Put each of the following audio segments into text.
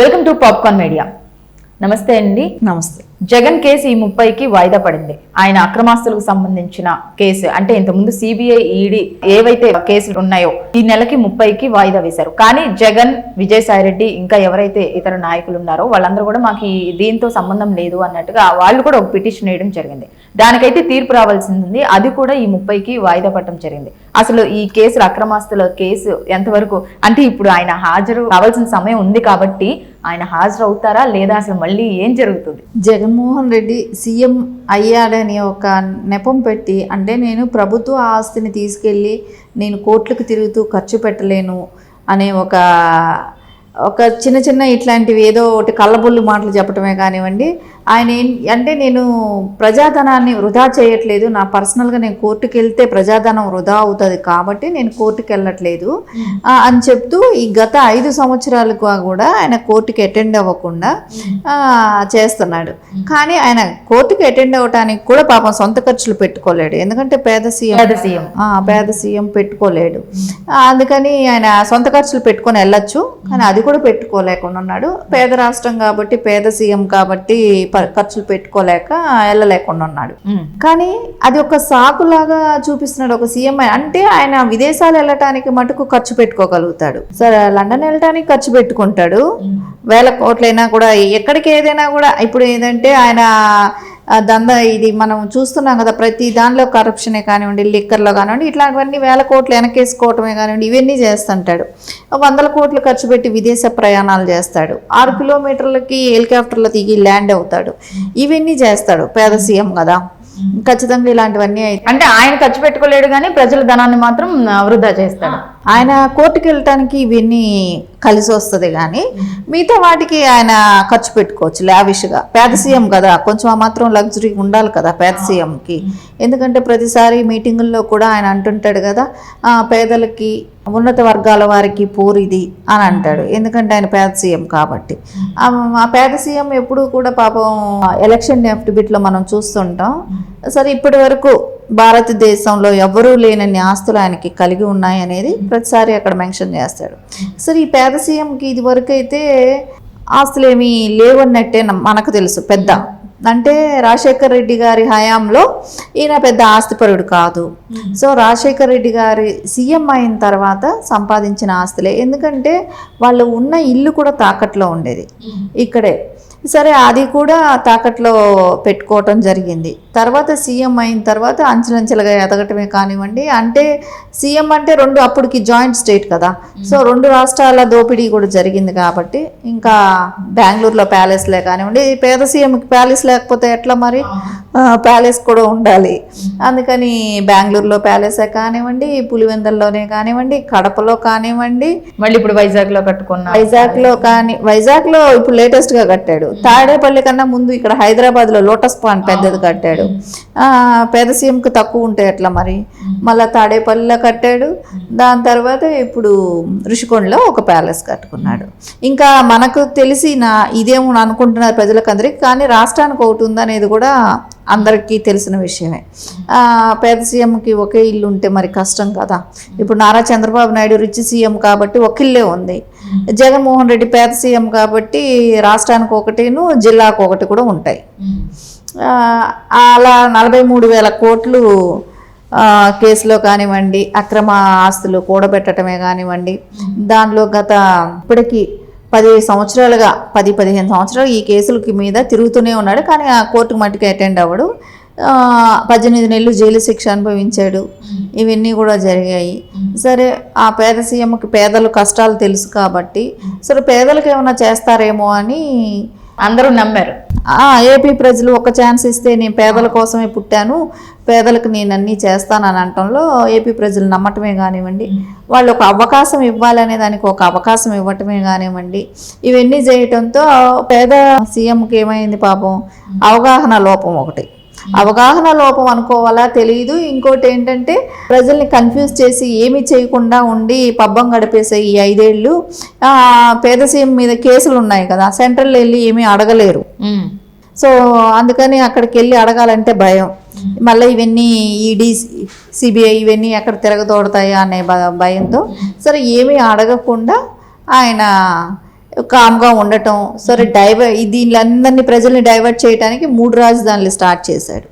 Welcome to popcorn media. నమస్తే అండి. నమస్తే. జగన్ కేసు ఈ ముప్పైకి వాయిదా పడింది. ఆయన అక్రమాస్తులకు సంబంధించిన కేసు అంటే ఇంతకుముందు సిబిఐ ఈడీ ఏవైతే కేసులు ఉన్నాయో ఈ నెలకి ముప్పైకి వాయిదా వేశారు. కానీ జగన్ విజయసాయి రెడ్డి ఇంకా ఎవరైతే ఇతర నాయకులు ఉన్నారో వాళ్ళందరూ కూడా మాకు దీంతో సంబంధం లేదు అన్నట్టుగా వాళ్ళు కూడా ఒక పిటిషన్ వేయడం జరిగింది. దానికైతే తీర్పు రావాల్సింది ఉంది. అది కూడా ఈ ముప్పైకి వాయిదా పడటం జరిగింది. అసలు ఈ కేసులు అక్రమాస్తుల కేసు ఎంతవరకు? అంటే ఇప్పుడు ఆయన హాజరు కావాల్సిన సమయం ఉంది కాబట్టి ఆయన హాజరు అవుతారా లేదా అసలు మళ్ళీ ఏం జరుగుతుంది? జగన్మోహన్ రెడ్డి సీఎం అయ్యాడని ఒక నెపం పెట్టి అంటే నేను ప్రభుత్వ ఆస్తిని తీసుకెళ్ళి నేను కోట్లకు తిరుగుతూ ఖర్చు పెట్టలేను అనే ఒక ఒక చిన్న చిన్న ఇట్లాంటివి ఏదో ఒకటి కళ్ళబొల్లు మాటలు చెప్పటమే కానివ్వండి ఆయన అంటే నేను ప్రజాధనాన్ని వృధా చేయట్లేదు. నా పర్సనల్గా నేను కోర్టుకి వెళ్తే ప్రజాధనం వృధా అవుతుంది కాబట్టి నేను కోర్టుకి వెళ్ళట్లేదు అని చెప్తూ ఈ గత ఐదు సంవత్సరాలుగా కూడా ఆయన కోర్టుకి అటెండ్ అవ్వకుండా చేస్తున్నాడు. కానీ ఆయన కోర్టుకి అటెండ్ అవ్వటానికి కూడా పాపం సొంత ఖర్చులు పెట్టుకోలేడు. ఎందుకంటే పేద సీఎం. పేద సీఎం. ఆ, పేద సీఎం పెట్టుకోలేడు. అందుకని ఆయన సొంత ఖర్చులు పెట్టుకొని వెళ్ళొచ్చు. కానీ అది కూడా పెట్టుకోలేకుండా ఉన్నాడు. పేద రాష్ట్రం కాబట్టి పేద సీఎం కాబట్టి ఖర్చులు పెట్టుకోలేక వెళ్ళలేకుండా ఉన్నాడు. కానీ అది ఒక సాకులాగా చూపిస్తున్నాడు ఒక సీఎం అంటే ఆయన విదేశాలు వెళ్ళటానికి మటుకు ఖర్చు పెట్టుకోగలుగుతాడు. సరే లండన్ వెళ్ళటానికి ఖర్చు పెట్టుకుంటాడు. వేల కోట్లైనా కూడా ఎక్కడికి ఏదైనా కూడా ఇప్పుడు ఏంటంటే ఆయన దంద ఇది మనం చూస్తున్నాం కదా ప్రతి దానిలో కరప్షనే కానివ్వండి లిక్కర్లో కానివ్వండి ఇట్లాంటివన్నీ వేల కోట్లు వెనకేసుకోవటమే కానివ్వండి ఇవన్నీ చేస్తుంటాడు. వందల కోట్లు ఖర్చు పెట్టి విదేశ ప్రయాణాలు చేస్తాడు. ఆరు కిలోమీటర్లకి హెలికాప్టర్లో దిగి ల్యాండ్ అవుతాడు. ఇవన్నీ చేస్తాడు పేద సీఎం కదా. ఖచ్చితంగా ఇలాంటివన్నీ అంటే ఆయన ఖర్చు పెట్టుకోలేడు కానీ ప్రజల ధనాన్ని మాత్రం వృధా చేస్తాడు. ఆయన కోర్టుకి వెళ్ళటానికి ఇవన్నీ కలిసి వస్తుంది కానీ మిగతా వాటికి ఆయన ఖర్చు పెట్టుకోవచ్చు లావిష్గా. పేద సీఎం కదా కొంచెం ఆ మాత్రం లగ్జరీ ఉండాలి కదా పేద సీఎంకి. ఎందుకంటే ప్రతిసారి మీటింగుల్లో కూడా ఆయన అంటుంటాడు కదా "ఆ, పేదలకి ఉన్నత వర్గాల వారికి పూరిది అని అంటాడు. ఎందుకంటే ఆయన పేద సీఎం కాబట్టి. ఆ పేద సీఎం ఎప్పుడు కూడా పాపం ఎలక్షన్ బిట్లో మనం చూస్తుంటాం. సరే ఇప్పటి వరకు భారతదేశంలో ఎవరూ లేనన్ని ఆస్తులు ఆయనకి కలిగి ఉన్నాయి అనేది ప్రతిసారి అక్కడ మెన్షన్ చేస్తాడు. సరే ఈ పేద సీఎంకి ఇది వరకు అయితే ఆస్తులు ఏమీ లేవన్నట్టే మనకు తెలుసు పెద్ద. అంటే రాజశేఖర్ రెడ్డి గారి హయాంలో ఈయన పెద్ద ఆస్తిపరుడు కాదు. సో రాజశేఖర్ రెడ్డి గారి సీఎం అయిన తర్వాత సంపాదించిన ఆస్తులే. ఎందుకంటే వాళ్ళు ఉన్న ఇల్లు కూడా తాకట్లో ఉండేది. ఇక్కడే. సరే అది కూడా తాకట్లో పెట్టుకోవటం జరిగింది. తర్వాత సీఎం అయిన తర్వాత అంచెలంచెలుగా ఎదగటమే కానివ్వండి. అంటే సీఎం అంటే రెండు అప్పటికి జాయింట్ స్టేట్ కదా. సో రెండు రాష్ట్రాల దోపిడీ కూడా జరిగింది కాబట్టి ఇంకా బెంగళూరులో ప్యాలెస్లే కానివ్వండి. పేద సీఎంకి ప్యాలెస్ లేకపోతే ఎట్లా మరి? ప్యాలెస్ కూడా ఉండాలి. అందుకని బెంగళూరులో ప్యాలెసే కానివ్వండి పులివెందల్లోనే కానివ్వండి కడపలో కానివ్వండి. మళ్ళీ ఇప్పుడు వైజాగ్లో కట్టుకున్న వైజాగ్లో కానీ వైజాగ్లో ఇప్పుడు లేటెస్ట్గా కట్టాడు తాడేపల్లి కన్నా ముందు ఇక్కడ హైదరాబాద్లో లోటస్ పాండ్ పెద్దది కట్టాడు. ఆ, పేద సీఎంకి తక్కువ ఉంటే ఎట్లా మరి? మళ్ళా తాడేపల్లిలో కట్టాడు. దాని తర్వాత ఇప్పుడు ఋషికొండలో ఒక ప్యాలెస్ కట్టుకున్నాడు. ఇంకా మనకు తెలిసి నా ఇదేమో అనుకుంటున్నారు ప్రజలకు అందరికీ కానీ రాష్ట్రానికి ఒకటి ఉందనేది కూడా అందరికీ తెలిసిన విషయమే. పేద సీఎంకి ఒకే ఇల్లు ఉంటే మరి కష్టం కదా. ఇప్పుడు నారా చంద్రబాబు నాయుడు రిచ్ సీఎం కాబట్టి ఒక ఇల్లే ఉంది. జగన్మోహన్ రెడ్డి పేద సీఎం కాబట్టి రాష్ట్రానికి ఒకటిను జిల్లాకు ఒకటి కూడా ఉంటాయి. అలా నలభై మూడు వేల కోట్లు కేసులో కానివ్వండి అక్రమ ఆస్తులు కూడబెట్టడమే కానివ్వండి దానిలో గత ఇప్పటికీ పది సంవత్సరాలుగా పది పదిహేను సంవత్సరాలు ఈ కేసులకి మీద తిరుగుతూనే ఉన్నాడు. కానీ ఆ కోర్టుకు మట్టుకు అటెండ్ అవ్వడు. పద్దెనిమిది నెలలు జైలు శిక్ష అనుభవించాడు. ఇవన్నీ కూడా జరిగాయి. సరే ఆ పేద సీఎంకి పేదలు కష్టాలు తెలుసు కాబట్టి సరే పేదలకు ఏమైనా చేస్తారేమో అని అందరూ నమ్మారు. ఏపీ ప్రజలు ఒక ఛాన్స్ ఇస్తే నేను పేదల కోసమే పుట్టాను పేదలకు నేను అన్నీ చేస్తానని అనటంలో ఏపీ ప్రజలు నమ్మటమే కానివ్వండి వాళ్ళు ఒక అవకాశం ఇవ్వాలనే దానికి ఒక అవకాశం ఇవ్వటమే కానివ్వండి ఇవన్నీ చేయటంతో పేద సీఎంకి ఏమైంది పాపం? అవగాహన లోపం ఒకటి. అవగాహన లోపం అనుకోవాలా తెలియదు ఇంకోటి ఏంటంటే ప్రజల్ని కన్ఫ్యూజ్ చేసి ఏమీ చేయకుండా ఉండి పబ్బం గడిపేసే ఈ ఐదేళ్ళు పేద సీఎం మీద కేసులు ఉన్నాయి కదా సెంట్రల్ వెళ్ళి ఏమీ అడగలేరు. సో అందుకని అక్కడికి వెళ్ళి అడగాలంటే భయం. మళ్ళీ ఇవన్నీ ఈడీ సిబిఐ ఇవన్నీ ఎక్కడ తిరగదోడతాయా అనే భయంతో సరే ఏమీ అడగకుండా ఆయన కామ్గా ఉండటం సరే డైవర్ దీనిలందరినీ ప్రజల్ని డైవర్ట్ చేయడానికి మూడు రాజధానులు స్టార్ట్ చేశాడు.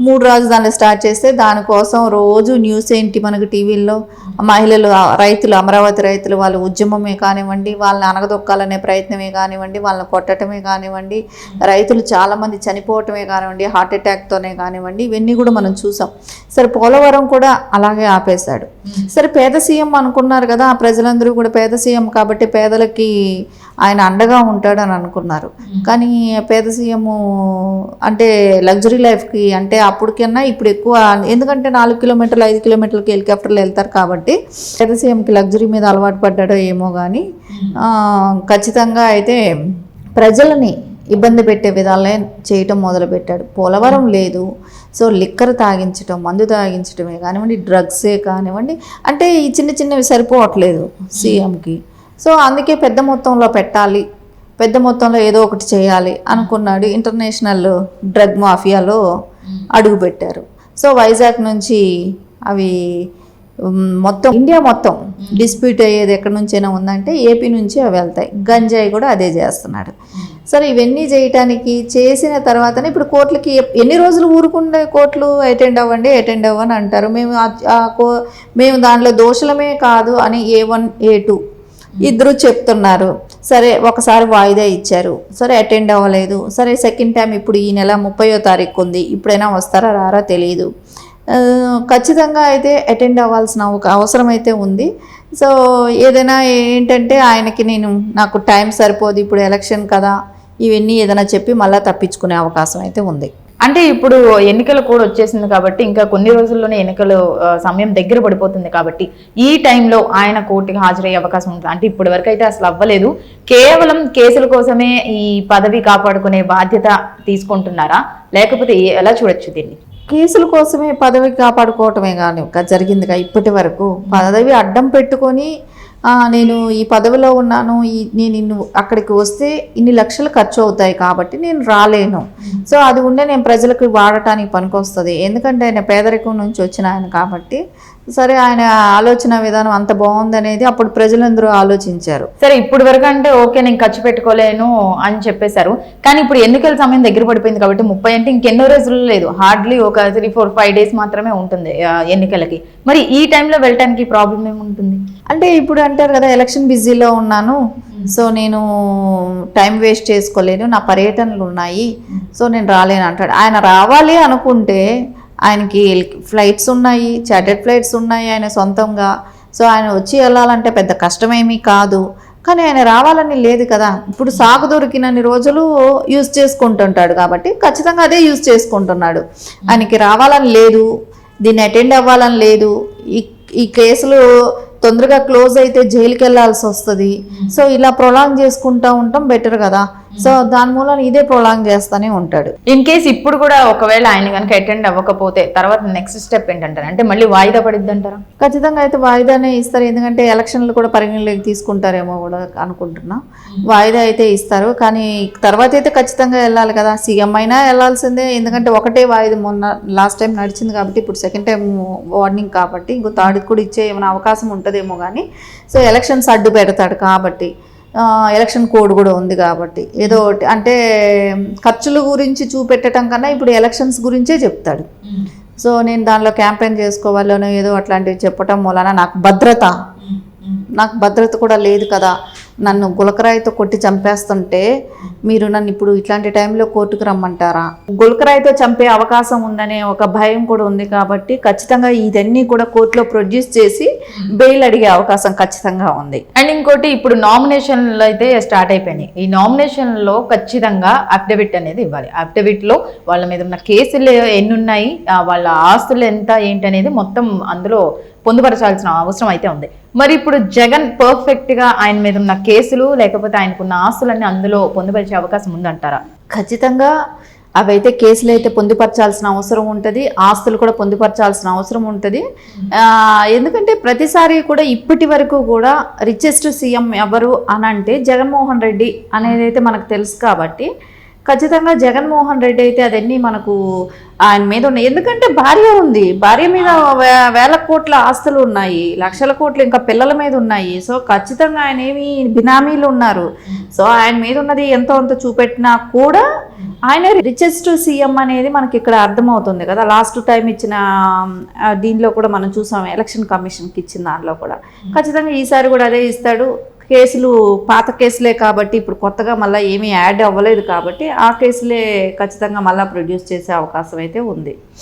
మూడు రాజధానులు స్టార్ట్ చేస్తే దానికోసం రోజు న్యూస్ ఏంటి మనకు టీవీల్లో? మహిళలు రైతులు అమరావతి రైతులు వాళ్ళ ఉద్యమమే కానివ్వండి వాళ్ళని అనగదొక్కాలనే ప్రయత్నమే కానివ్వండి వాళ్ళని కొట్టడమే కానివ్వండి రైతులు చాలామంది చనిపోవటమే కానివ్వండి హార్ట్ అటాక్తోనే కానివ్వండి ఇవన్నీ కూడా మనం చూసాం. సరే పోలవరం కూడా అలాగే ఆపేశాడు. సరే పేద సీఎం అనుకున్నారు కదా ఆ ప్రజలందరూ కూడా పేద సీఎం కాబట్టి పేదలకి ఆయన అండగా ఉంటాడు అని అనుకున్నారు కానీ పేద సీఎం అంటే లగ్జరీ లైఫ్కి అంటే అప్పటికన్నా ఇప్పుడు ఎక్కువ ఎందుకంటే నాలుగు కిలోమీటర్లు ఐదు కిలోమీటర్లకి హెలికాప్టర్లు వెళ్తారు కాబట్టి పేద సీఎంకి లగ్జరీ మీద అలవాటు పడ్డాడో ఏమో కానీ ఖచ్చితంగా అయితే ప్రజలని ఇబ్బంది పెట్టే విధాలే చేయటం మొదలుపెట్టాడు. పోలవరం లేదు. సో లిక్కర్ తాగించటం మందు తాగించటమే కానివ్వండి డ్రగ్సే కానివ్వండి అంటే ఈ చిన్న చిన్నవి సరిపోవట్లేదు సీఎంకి. సో అందుకే పెద్ద మొత్తంలో పెట్టాలి. పెద్ద మొత్తంలో ఏదో ఒకటి చేయాలి అనుకున్నాడు ఇంటర్నేషనల్ డ్రగ్ మాఫియాలో అడుగుపెట్టారు సో వైజాగ్ నుంచి అవి మొత్తం ఇండియా మొత్తం డిస్ప్యూట్ అయ్యేది ఎక్కడి నుంచైనా ఉందంటే ఏపీ నుంచి అవి వెళ్తాయి. గంజాయి కూడా అదే చేస్తున్నాడు. సరే ఇవన్నీ చేయటానికి చేసిన తర్వాతనే ఇప్పుడు కోర్టులకి ఎన్ని రోజులు ఊరుకుండే కోర్టులు అటెండ్ అవ్వండి అటెండ్ అవ్వని అంటారు. మేము మేము దాంట్లో దోషులమే కాదు అని A one A two Hmm. ఇద్దరు చెప్తున్నారు సరే ఒకసారి వాయిదా ఇచ్చారు. సరే అటెండ్ అవ్వలేదు. సరే సెకండ్ టైం ఇప్పుడు ఈ నెల ముప్పయో తారీఖు ఉంది. ఇప్పుడైనా వస్తారా రారా తెలియదు ఖచ్చితంగా అయితే అటెండ్ అవ్వాల్సిన ఒక అవసరం అయితే ఉంది. సో ఏదైనా ఏంటంటే ఆయనకి నేను నాకు టైం సరిపోదు ఇప్పుడు ఎలక్షన్ కదా ఇవన్నీ ఏదైనా చెప్పి మళ్ళీ తప్పించుకునే అవకాశం అయితే ఉంది. అంటే ఇప్పుడు ఎన్నికలు కూడా వచ్చేసింది కాబట్టి ఇంకా కొన్ని రోజుల్లోనే ఎన్నికలు సమయం దగ్గర పడిపోతుంది కాబట్టి ఈ టైంలో ఆయన కోర్టుకి హాజరయ్యే అవకాశం ఉంటుంది. అంటే ఇప్పటి వరకు అయితే అసలు అవ్వలేదు. కేవలం కేసుల కోసమే ఈ పదవి కాపాడుకునే బాధ్యత తీసుకుంటున్నారా? లేకపోతే ఎలా చూడొచ్చు దీన్ని? కేసుల కోసమే పదవి కాపాడుకోవటమే కానీ ఇంకా జరిగిందిగా ఇప్పటి వరకు. పదవి అడ్డం పెట్టుకొని నేను ఈ పదవిలో ఉన్నాను. ఈ నేను ఇన్ని అక్కడికి వస్తే ఇన్ని లక్షలు ఖర్చు అవుతాయి కాబట్టి నేను రాలేను. సో అది ఉండే నేను ప్రజలకు వాడటానికి పనికొస్తుంది. ఎందుకంటే ఆయన పేదరికం నుంచి వచ్చిన ఆయన కాబట్టి సరే ఆయన ఆలోచన విధానం అంత బాగుందనేది అప్పుడు ప్రజలందరూ ఆలోచించారు. సరే ఇప్పుడు వరకు అంటే ఓకే నేను ఖర్చు పెట్టుకోలేను అని చెప్పేశారు. కానీ ఇప్పుడు ఎన్నికల సమయం దగ్గర పడిపోయింది కాబట్టి ముప్పై అంటే ఇంకెన్నో రోజులు లేదు. హార్డ్లీ ఒక త్రీ ఫోర్ ఫైవ్ డేస్ మాత్రమే ఉంటుంది ఎన్నికలకి. మరి ఈ టైంలో వెళ్ళటానికి ప్రాబ్లం ఏముంటుంది? అంటే ఇప్పుడు అంటారు కదా ఎలక్షన్ బిజీలో ఉన్నాను. సో నేను టైం వేస్ట్ చేసుకోలేను. నా పర్యటనలు ఉన్నాయి. సో నేను రాలేను అంటాడు. ఆయన రావాలి అనుకుంటే ఆయనకి ఫ్లైట్స్ ఉన్నాయి చార్టెడ్ ఫ్లైట్స్ ఉన్నాయి ఆయన సొంతంగా. సో ఆయన వచ్చి వెళ్ళాలంటే పెద్ద కష్టమేమీ కాదు. కానీ ఆయన రావాలని లేదు కదా. ఇప్పుడు సాగు దొరికినన్ని రోజులు యూజ్ చేసుకుంటుంటాడు కాబట్టి ఖచ్చితంగా అదే యూజ్ చేసుకుంటున్నాడు. ఆయనకి రావాలని లేదు దీన్ని అటెండ్ అవ్వాలని లేదు. ఈ ఈ కేసులు తొందరగా క్లోజ్ అయితే జైలుకి వెళ్ళాల్సి వస్తుంది. సో ఇలా ప్రొలాంగ్ చేసుకుంటా ఉంటాం బెటర్ కదా. సో దాని మూలన ఇదే ప్రొలాంగ్ చేస్తూనే ఉంటాడు. ఇన్ కేస్ ఇప్పుడు కూడా ఒకవేళ ఆయన కనుక అటెండ్ అవ్వకపోతే తర్వాత నెక్స్ట్ స్టెప్ ఏంటంటారు? అంటే మళ్ళీ వాయిదా పడిద్ది అంటారా? ఖచ్చితంగా అయితే వాయిదానే ఇస్తారు. ఎందుకంటే ఎలక్షన్లు కూడా పరిగణలోకి తీసుకుంటారేమో కూడా అనుకుంటున్నా. వాయిదా అయితే ఇస్తారు. కానీ తర్వాత అయితే ఖచ్చితంగా వెళ్ళాలి కదా. సీఎం అయినా వెళ్ళాల్సిందే. ఎందుకంటే ఒకటే వాయిదా మొన్న లాస్ట్ టైం నడిచింది కాబట్టి ఇప్పుడు సెకండ్ టైం వార్నింగ్ కాబట్టి ఇంకో థర్డ్ కూడా ఇచ్చే ఏమైనా అవకాశం ఉంటుందేమో కానీ సో ఎలక్షన్స్ అడ్డు పెడతాడు కాబట్టి. ఎలక్షన్ కోడ్ కూడా ఉంది కాబట్టి. ఏదో ఒకటి అంటే ఖర్చుల గురించి చూపెట్టడం కన్నా ఇప్పుడు ఎలక్షన్స్ గురించే చెప్తాడు. సో నేను దానిలో క్యాంపెయిన్ చేసుకోవాలనో ఏదో అట్లాంటివి చెప్పటం వలన నాకు భద్రత. నాకు భద్రత కూడా లేదు కదా. నన్ను గులకరాయితో కొట్టి చంపేస్తుంటే మీరు నన్ను ఇప్పుడు ఇట్లాంటి టైంలో కోర్టుకు రమ్మంటారా? గులకరాయితో చంపే అవకాశం ఉందనే ఒక భయం కూడా ఉంది కాబట్టి ఖచ్చితంగా ఇదన్నీ కూడా కోర్టులో ప్రొడ్యూస్ చేసి బెయిల్ అడిగే అవకాశం ఖచ్చితంగా ఉంది. అండ్ ఇంకోటి ఇప్పుడు నామినేషన్లు అయితే స్టార్ట్ అయిపోయినాయి. ఈ నామినేషన్లో ఖచ్చితంగా అఫిడవిట్ అనేది ఇవ్వాలి. అఫిడవిట్లో వాళ్ళ మీద ఉన్న కేసులు ఎన్ని ఉన్నాయి వాళ్ళ ఆస్తులు ఎంత ఏంటి అనేది మొత్తం అందులో పొందుపరచాల్సిన అవసరం అయితే ఉంది. మరి ఇప్పుడు జగన్ పర్ఫెక్ట్గా ఆయన మీద ఉన్న కేసులు లేకపోతే ఆయనకున్న ఆస్తులన్నీ అందులో పొందుపరిచే అవకాశం ఉందంటారా? ఖచ్చితంగా అవైతే కేసులు అయితే పొందుపరచాల్సిన అవసరం ఉంటుంది ఆస్తులు కూడా పొందుపరచాల్సిన అవసరం ఉంటుంది. ఎందుకంటే ప్రతిసారి కూడా ఇప్పటి వరకు కూడా రిచెస్ట్ సీఎం ఎవరు అని అంటే జగన్మోహన్ రెడ్డి అనేది అయితే మనకు తెలుసు కాబట్టి ఖచ్చితంగా జగన్మోహన్ రెడ్డి అయితే అదన్నీ మనకు ఆయన మీద ఉన్నాయి. ఎందుకంటే భార్య ఉంది. భార్య మీద వేల కోట్ల ఆస్తులు ఉన్నాయి. లక్షల కోట్లు ఇంకా పిల్లల మీద ఉన్నాయి. సో ఖచ్చితంగా ఆయన ఏమి బినామీలు ఉన్నారు. సో ఆయన మీద ఉన్నది ఎంతో అంత చూపెట్టినా కూడా ఆయన రిచెస్ట్ సీఎం అనేది మనకి ఇక్కడ అర్థమవుతుంది కదా. లాస్ట్ టైం ఇచ్చిన దీనిలో కూడా మనం చూసాం ఎలక్షన్ కమిషన్కి ఇచ్చిన దానిలో కూడా. ఖచ్చితంగా ఈసారి కూడా అదే ఇస్తాడు. కేసులు పాత కేసులే కాబట్టి ఇప్పుడు కొత్తగా మళ్ళీ ఏమీ యాడ్ అవ్వలేదు కాబట్టి ఆ కేసులే ఖచ్చితంగా మళ్ళీ ప్రొడ్యూస్ చేసే అవకాశం అయితే ఉంది.